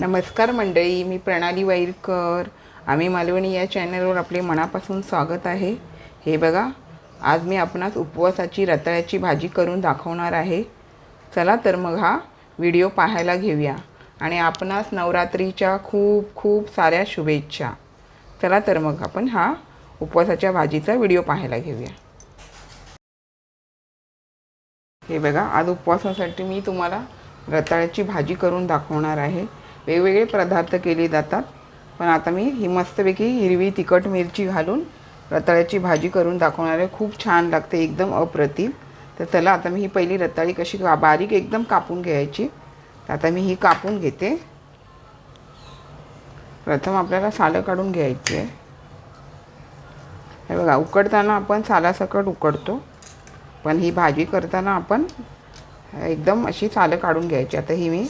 नमस्कार मंडळी मी प्रणाली वाईरकर. आम्ही मालवणी या चॅनलवर आपले मनापासून स्वागत आहे. हे बघा आज मी आपणास उपवासाची रताळ्याची भाजी करून दाखवणार आहे. चला तर मग हा व्हिडिओ पाहायला घेऊया आणि आपणास नवरात्रीच्या खूप खूप साऱ्या शुभेच्छा. चला तर मग आपण हा उपवासाच्या भाजीचा व्हिडिओ पाहायला घेऊया. हे बघा आज उपवासासाठी मी तुम्हाला रताळ्याची भाजी करून दाखवणार आहे. वेगवेगळे पदार्थ केले जातात. पण आता मी ही मस्तपैकी हिरवी तिखट मिरची घालून रताळ्याची भाजी करून दाखवणार आहे. खूप छान लागते एकदम अप्रतिम. तर चला आता मी ही पहिली रताळी कशी का- बारीक एकदम कापून घ्यायची. तर आता मी ही कापून घेते. प्रथम आपल्याला सालं काढून घ्यायची आहे. हे बघा उकडताना आपण सालासकट उकडतो. पण ही भाजी करताना आपण एकदम अशी सालं काढून घ्यायची. आता ही मी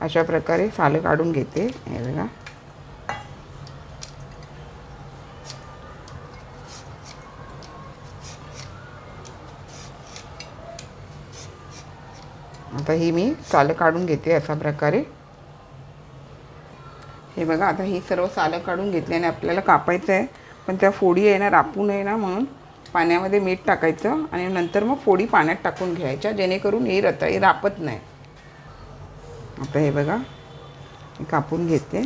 अशा प्रकारे सालं काढून घेते. हे बघा. आता ही मी सालं काढून घेते अशा प्रकारे. हे बघा आता ही सर्व सालं काढून घेतली आणि आपल्याला कापायचं आहे. पण त्या फोडी आहे ना रापू नये ना म्हणून पाण्यामध्ये मीठ टाकायचं आणि नंतर मग फोडी पाण्यात टाकून घ्यायच्या जेणेकरून ही रताळी रापत नाही. आता हे बघा मी कापून घेते.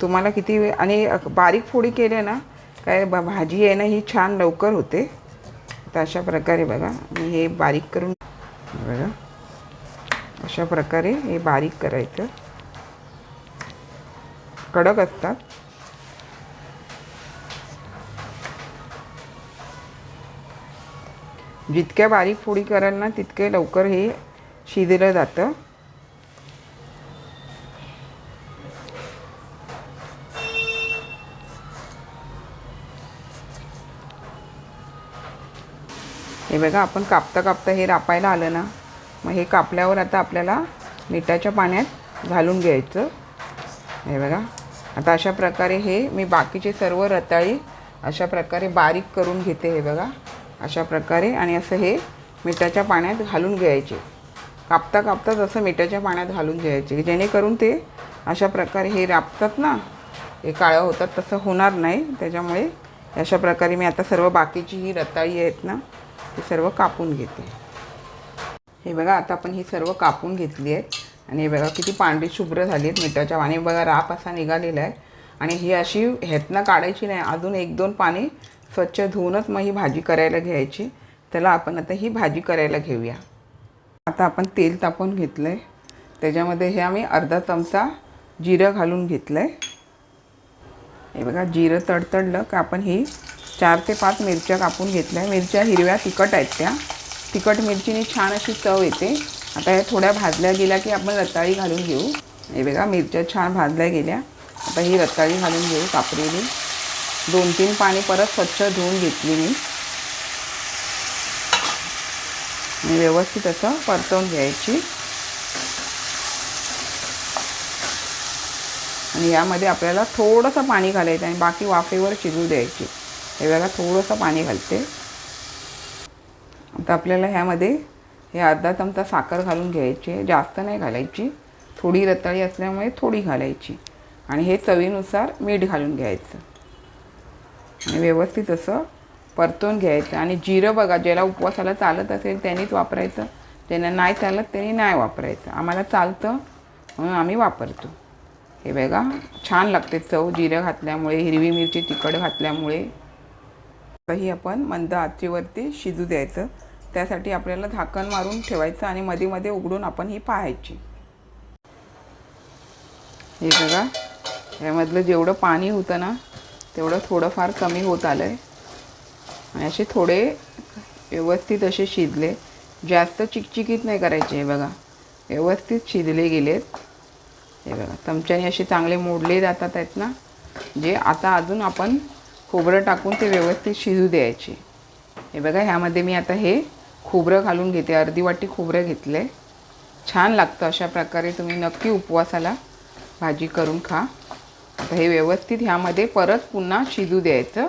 तुम्हाला किती वेळ आणि बारीक फोडी केल्या ना काय ब भाजी आहे ना ही छान लवकर होते. तर अशा प्रकारे बघा मी हे बारीक करून बघा. अशा प्रकारे हे बारीक करायचं. कडक असतात. जितक्या बारीक फोडी कराल ना तितके लवकर हे शिजलं जातं. हे बघा आपण कापता कापता हे रापायला आलं ना मग हे कापल्यावर आता आपल्याला मिठाच्या पाण्यात घालून घ्यायचं. हे बघा आता अशा प्रकारे हे मी बाकीचे सर्व रताळी अशा प्रकारे बारीक करून घेते हे बघा. अशा प्रकारे आणि असं हे मिठाच्या पाण्यात घालून घ्यायचे. कापता कापता जसं मिठाच्या पाण्यात घालून घ्यायचे जेणेकरून ते अशा प्रकारे हे रापतात ना हे काळं होतात तसं होणार नाही. त्याच्यामुळे अशा प्रकारे मी आता सर्व बाकीची ही रताळी आहेत ना हे सर्व कापून घेते. हे बघा आता आपण ही सर्व कापून घेतली आहेत. आणि हे बघा किती पांढरी शुभ्र झाली आहेत मिठाच्या पाणी बघा राप असा निघालेला आहे. आणि ही अशी ह्यातनं काढायची नाही. अजून एक दोन पाणी स्वच्छ धुवूनच मग ही भाजी करायला घ्यायची. त्याला आपण आता ही भाजी करायला घेऊया. आता आपण तेल तापवून घेतलं आहे त्याच्यामध्ये हे आम्ही अर्धा चमचा जिरं घालून घेतलं आहे हे बघा जिरं तडतडलं का आपण ही चार ते पाच मिरच्या कापून घेतल्या. मिरच्या हिरव्या तिखट आहेत त्या. तिखट मिरचीने छान अशी चव येते. आता या थोड्या भाजल्या गेल्या की आपण रताळी घालून घेऊ. हे बघा मिरच्या छान भाजल्या गेल्या. आता ही रताळी घालून घेऊ कापलेली दोन तीन पाणी परत स्वच्छ धुवून घेतली मी. आणि व्यवस्थित असं परतवून घ्यायची. आणि यामध्ये आपल्याला थोडंसं पाणी घालायचं आणि बाकी वाफेवर शिजू द्यायची. हे बघा थोडंसं पाणी घालते. आता आपल्याला ह्यामध्ये हे अर्धा चमचा साखर घालून घ्यायची जास्त नाही घालायची. थोडी रताळी असल्यामुळे थोडी घालायची. आणि हे चवीनुसार मीठ घालून घ्यायचं. आणि व्यवस्थित असं परतून घ्यायचं. आणि जिरं बघा ज्याला उपवासाला चालत असेल त्यांनीच वापरायचं. ज्यांना नाही चालत त्यांनी नाही वापरायचं. आम्हाला चालतं म्हणून आम्ही वापरतो. हे बघा छान लागते चव. जिरं घातल्यामुळे हिरवी मिरची तिखट घातल्यामुळे. ही आपण मंद आचेवरती शिजू द्यायचं. त्यासाठी आपल्याला झाकण मारून ठेवायचं आणि मध्ये मध्ये उघडून आपण ही पाहायची. हे बघा यामधलं जेवढं पाणी होतं ना तेवढं थोडंफार कमी होत आलं आहे आणि असे थोडे व्यवस्थित असे शिजले. जास्त चिकचिकीत नाही करायचे हे बघा. व्यवस्थित शिजले गेलेत. हे बघा चमच्याने असे चांगले मोडले जातात आहेत ना जे आता अजून आपण खोबरं टाकून ते व्यवस्थित शिजू द्यायचे. हे बघा ह्यामध्ये मी आता हे खोबरं घालून घेते. अर्धी वाटी खोबरं घेतलं आहे छान लागतं अशा प्रकारे तुम्ही नक्की उपवासाला भाजी करून खा. आता हे व्यवस्थित ह्यामध्ये परत पुन्हा शिजू द्यायचं.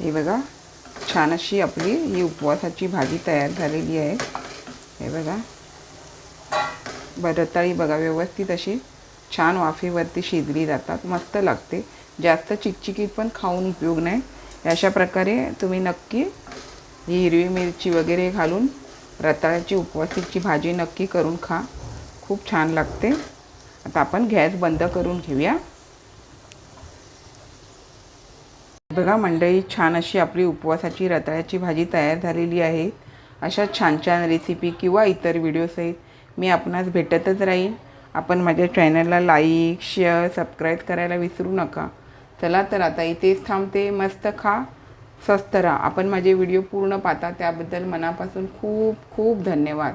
हे बघा छान अशी आपली ही उपवासाची भाजी तयार झालेली आहे. हे बघा. बरं रताळी बघा व्यवस्थित अशी छान वाफेवरती शिजली जातात मस्त लागते. जास्त चिकचिकीत पण खाऊन उपयोग नाही. अशा प्रकारे तुम्ही नक्की ही हिरवी मिरची वगैरे घालून रताळ्याची उपवासाची भाजी नक्की करून खा. खूप छान लागते. आता आपण गॅस बंद करून घेऊया. बघा मंडळी छान अशी आपली उपवासाची रताळ्याची भाजी तयार झालेली आहे. अशा छान छान रेसिपी किंवा इतर व्हिडिओसहित मी आपणास भेटतच राहील आपण माझ्या चॅनलला लाईक शेअर सबस्क्राईब करायला विसरू नका. चला तर आता इथेच थांबते. मस्त खा स्वस्त राहा. आपण माझे व्हिडिओ पूर्ण पाहता. त्याबद्दल मनापासून खूप खूप धन्यवाद.